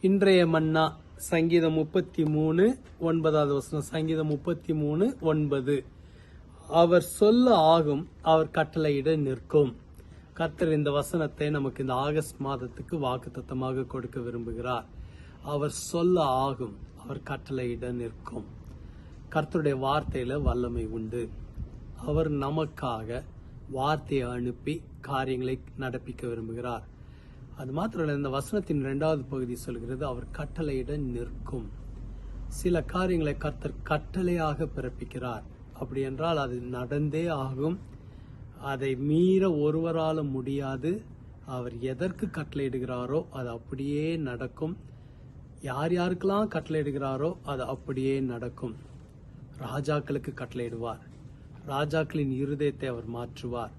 இன்றைய மன்னா சங்கீதம் முப்பத்தி மூணு ஒன்பதாவது வசனம் சங்கீதம் முப்பத்தி மூணு ஒன்பது. அவர் சொல்ல ஆகும் அவர் கட்டளையிட நிற்கும். கர்த்தர் இந்த வசனத்தை நமக்கு இந்த ஆகஸ்ட் மாதத்துக்கு வாக்குத்தத்தமாக கொடுக்க விரும்புகிறார். அவர் சொல்ல ஆகும் அவர் கட்டளையிட நிற்கும். கர்த்தருடைய வார்த்தையில வல்லமை உண்டு. அவர் நமக்காக வார்த்தையை அனுப்பி காரியங்களை நடப்பிக்க விரும்புகிறார். அது மாத்திரம் இந்த வசனத்தின் இரண்டாவது பகுதி சொல்கிறது அவர் கட்டளையிட நிற்கும். சில காரியங்களை கர்த்தர் கட்டளையாக பிறப்பிக்கிறார். அப்படி என்றால் அது நடந்தே ஆகும். அதை மீற ஒருவரால் முடியாது. அவர் எதற்கு கட்டளையிடுகிறாரோ அது அப்படியே நடக்கும். யார் யாருக்கெல்லாம் கட்டளையிடுகிறாரோ அது அப்படியே நடக்கும். ராஜாக்களுக்கு கட்டளையிடுவார். ராஜாக்களின் இருதயத்தை அவர் மாற்றுவார்.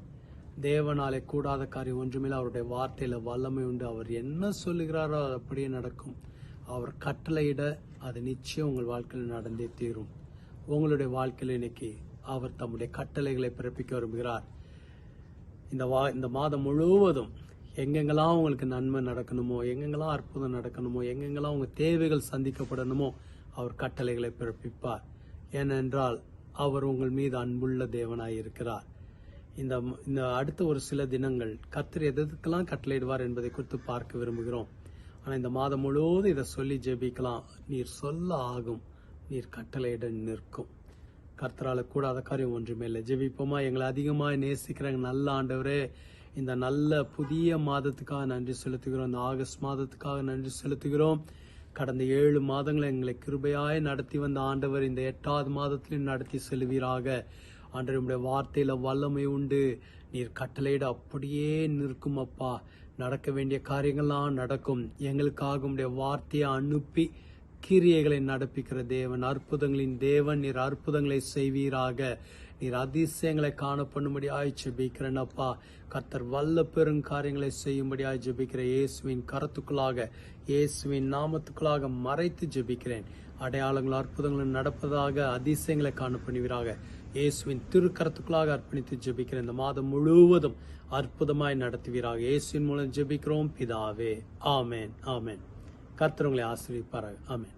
தேவனாலே கூடாத காரியம் ஒன்றுமில்லை. அவருடைய வார்த்தையில வல்லமை உண்டு. அவர் என்ன சொல்லுகிறாரோ அது அப்படியே நடக்கும். அவர் கட்டளையிட அது நிச்சயம் உங்கள் வாழ்க்கையில் நடந்தே தீரும். உங்களுடைய வாழ்க்கையில் இன்னைக்கு அவர் தம்முடைய கட்டளைகளை பிறப்பிக்க விரும்புகிறார். இந்த வா இந்த மாதம் முழுவதும் எங்கெங்கெல்லாம் உங்களுக்கு நன்மை நடக்கணுமோ எங்கெங்கெல்லாம் அற்புதம் நடக்கணுமோ எங்கெங்கெல்லாம் உங்கள் தேவைகள் சந்திக்கப்படணுமோ அவர் கட்டளைகளை பிறப்பிப்பார். ஏனென்றால் அவர் உங்கள் மீது அன்புள்ள தேவனாய் இருக்கிறார். இந்த இந்த அடுத்த ஒரு சில தினங்கள் கர்த்தர் எதுக்கெல்லாம் கட்டளையிடுவார் என்பதை குறித்து பார்க்க விரும்புகிறோம். ஆனால் இந்த மாதம் முழுவதும் இதை சொல்லி ஜெபிக்கலாம். நீர் சொல்ல ஆகும். நீர் கட்டளையிட நிற்கும். கர்த்தரால கூடாத காரியம் ஒன்றுமே இல்லை. ஜெபிப்போமா? எங்களை அதிகமாக நேசிக்கிறாங்க நல்ல ஆண்டவரே இந்த நல்ல புதிய மாதத்துக்காக நன்றி செலுத்துகிறோம். இந்த ஆகஸ்ட் மாதத்துக்காக நன்றி செலுத்துகிறோம். கடந்த ஏழு மாதங்களை எங்களை கிருபையாய் நடத்தி வந்த ஆண்டவர் இந்த எட்டாவது மாதத்திலும் நடத்தி செல்வீராக. ஆண்டவர் உம்முடைய வார்த்தையில வல்லமை உண்டு. நீர் கட்டளையிட அப்படியே நிற்கும் அப்பா. நடக்க வேண்டிய காரியங்கள்லாம் நடக்கும். எங்களுக்காக உடைய வார்த்தையை அனுப்பி கிரியைகளை நடப்பிக்கிற தேவன் அற்புதங்களின் தேவன். நீர் அற்புதங்களை செய்வீராக. நீர் அதிசயங்களை காண பண்ணும்படியாய் ஜெபிக்கிறேன் அப்பா. கர்த்தர் வல்ல பெரும் காரியங்களை செய்யும்படியாய் ஜெபிக்கிற இயேசுவின் கரத்துக்குள்ளாக இயேசுவின் நாமத்துக்குள்ளாக மறைத்து ஜெபிக்கிறேன். அடையாளங்கள் அற்புதங்களும் நடப்பதாக அதிசயங்களை காண பண்ணுவீராக இயேசுவின் திருக்கரத்துக்குள்ளாக அர்ப்பணித்து ஜெபிக்கிறேன் இந்த மாதம் முழுவதும் அற்புதமாய் நடத்துவீராக. இயேசுவின் மூலம் ஜெபிக்கிறோம். பிதாவே. ஆமேன். ஆமேன். கர்த்தர் உங்களை ஆசிரியப்பாராக ஆமென்.